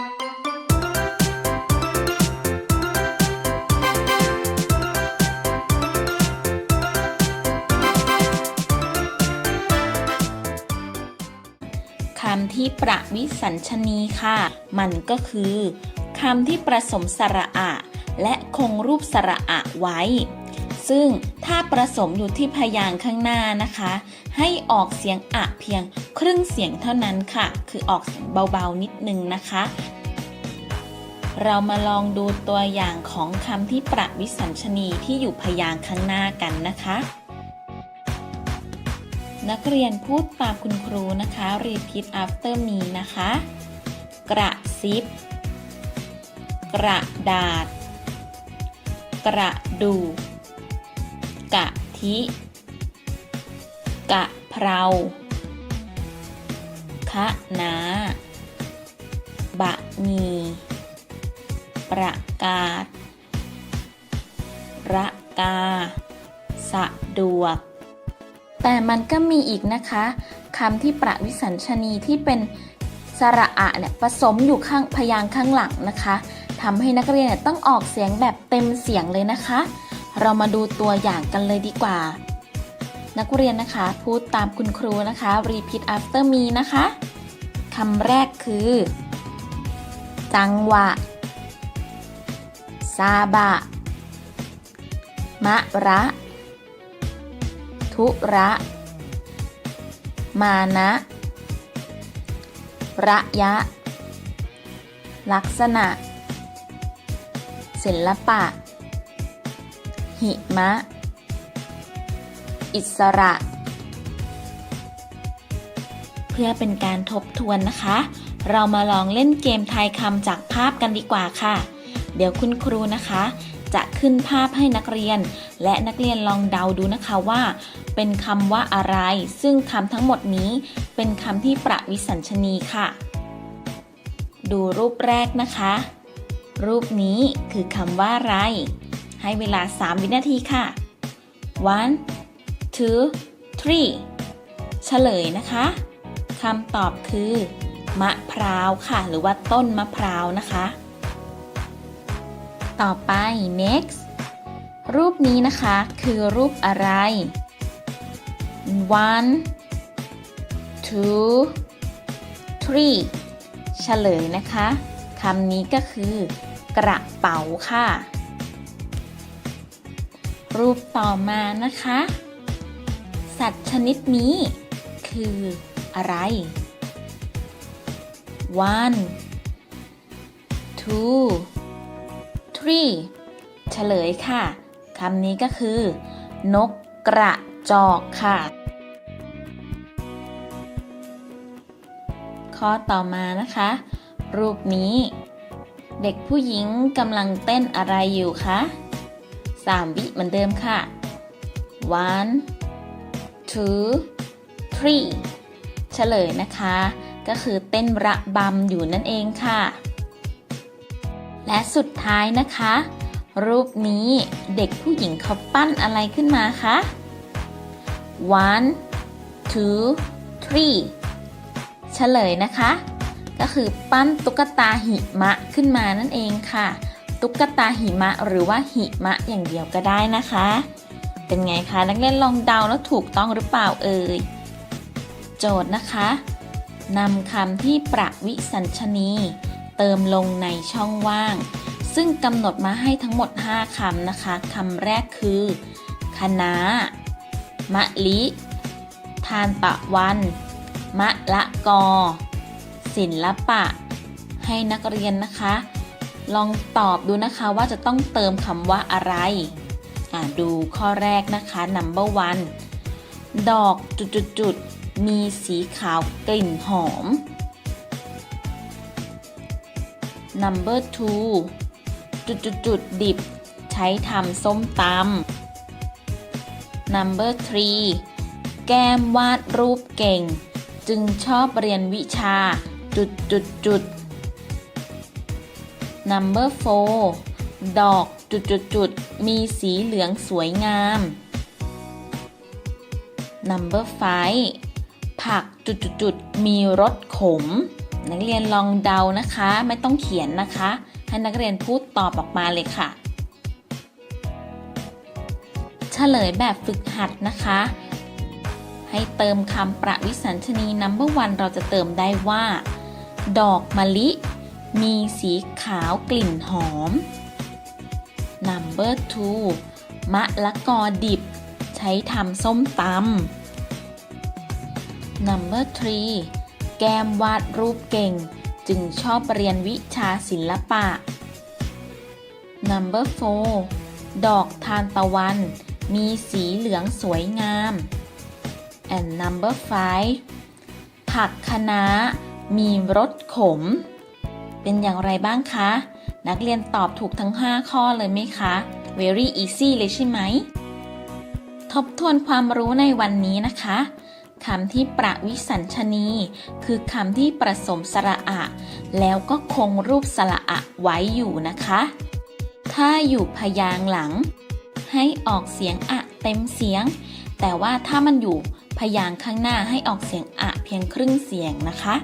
คำที่ประวิสัญชนีค่ะ มันก็คือคำที่ประสมสระอะ และคงรูปสระอะไว้ ซึ่งถ้าประสมอยู่ที่พยางค์ข้างหน้านะคะ ให้ออกเสียงอะเพียงครึ่งเสียงเท่านั้นค่ะ คือออกเสียงเบาๆนิดนึงนะคะ เรามาลองดูตัวอย่างของคำที่ประวิสัญชนีที่อยู่พยางค์ข้างหน้ากันนะคะ นักเรียนพูดตามคุณครูนะคะ repeat after me นะคะ กระซิบกระดาษ กระดูก กะทิ กะเพราคะนาบะมี ประกาศ ระกา สะดวก แต่มันก็มีอีกนะคะคำที่ประวิสัญชนีที่เป็นสระอะเนี่ยผสมอยู่ข้างพยางค์ข้างหลังนะคะทำให้นักเรียนเนี่ยต้องออกเสียงแบบเต็มเสียงเลยนะคะ เรามาดูตัวอย่างกันเลยดีกว่า นักเรียนนะคะ พูดตามคุณครูนะคะ repeat after me นะคะคำแรกคือ จังหวะ ซาบะ มะระ ทุระ มานะ ระยะ ลักษณะ ศิลปะ หิมะ อิสระ เพื่อเป็นการทบทวนนะคะ เรามาลองเล่นเกมทายคำจากภาพกันดีกว่าค่ะ เดี๋ยวคุณครูนะคะ จะขึ้นภาพให้นักเรียน และนักเรียนลองเดาดูนะคะว่า เป็นคำว่าอะไร ซึ่งคำทั้งหมดนี้เป็นคำที่ประวิสัญชนีค่ะ ดูรูปแรกนะคะ รูปนี้คือคำว่าอะไร ให้เวลา 3 วินาทีค่ะ one two three เฉลยนะคะคำตอบคือ มะพร้าวค่ะ หรือว่าต้นมะพร้าวนะคะ ต่อไป next รูปนี้นะคะคือรูปอะไร one two three เฉลยนะคะคำนี้ก็คือกระเป๋าค่ะ รูปต่อมานะคะ สัตว์ชนิดนี้ คืออะไร one two three เฉลยค่ะคำนี้ก็คือ นกกระจอกค่ะ ข้อต่อมานะคะ รูปนี้ เด็กผู้หญิงกำลังเต้นอะไรอยู่คะ สามวิเหมือนเดิมค่ะ one two three เฉลยนะคะ ก็คือเต้นระบำอยู่นั่นเองค่ะ และสุดท้ายนะคะ รูปนี้เด็กผู้หญิงเขาปั้นอะไรขึ้นมาคะ one two three เฉลยนะคะ ก็คือปั้นตุ๊กตาหิมะขึ้นมานั่นเองค่ะ ตุ๊กตาหิมะหรือว่าหิมะอย่างเดียวก็ได้นะคะ เป็นไงคะนักเรียนลองเดาแล้วถูกต้องหรือเปล่าเอ่ย โจทย์นะคะนำคำที่ประวิสัญชนี เติมลงในช่องว่าง ซึ่งกำหนดมาให้ทั้งหมด 5คำนะคะคำแรกคือคณะมะลิ ทานตะวัน มะละกอ ศิลปะ ให้นักเรียนนะคะ ลองตอบดูนะคะว่าจะต้องเติมคำว่าอะไร อ่าดูข้อแรกนะคะ number one ดอกจุดๆๆ มีสีขาวกลิ่นหอม number two จุดๆๆดิบ ใช้ทำส้มตำ number three แก้มวาดรูปเก่ง จึงชอบเรียนวิชา จุดจุดจุด number four ดอกจุดจุดจุดมีสีเหลืองสวยงาม number five ผักจุดจุดจุดมีรสขม นักเรียนลองเดานะคะไม่ต้องเขียนนะคะ ให้นักเรียนพูดตอบออกมาเลยค่ะ เฉลยแบบฝึกหัดนะคะ ให้เติมคำประวิสัญชนี number one เราจะเติมได้ว่า ดอกมะลิ มีสีขาวกลิ่นหอม number two มะละกอดิบ ใช้ทำส้มตำ number three แก้มวาดรูปเก่ง จึงชอบเรียนวิชาศิลปะ number four ดอกทานตะวัน มีสีเหลืองสวยงาม and number five ผักคะน้ามีรสขม เป็นอย่างไรบ้างคะ นักเรียนตอบถูกทั้ง 5 ข้อเลยไหมคะ very easy เลยใช่ไหม ทบทวนความรู้ในวันนี้นะคะคำที่ประวิสัญชนี คือคำที่ประสมสระอะ แล้วก็คงรูปสระอะไว้อยู่นะคะ ถ้าอยู่พยางหลัง ให้ออกเสียงอะเต็มเสียง แต่ว่าถ้ามันอยู่พยางข้างหน้าให้ออกเสียงอะเพียงครึ่งเสียงนะคะ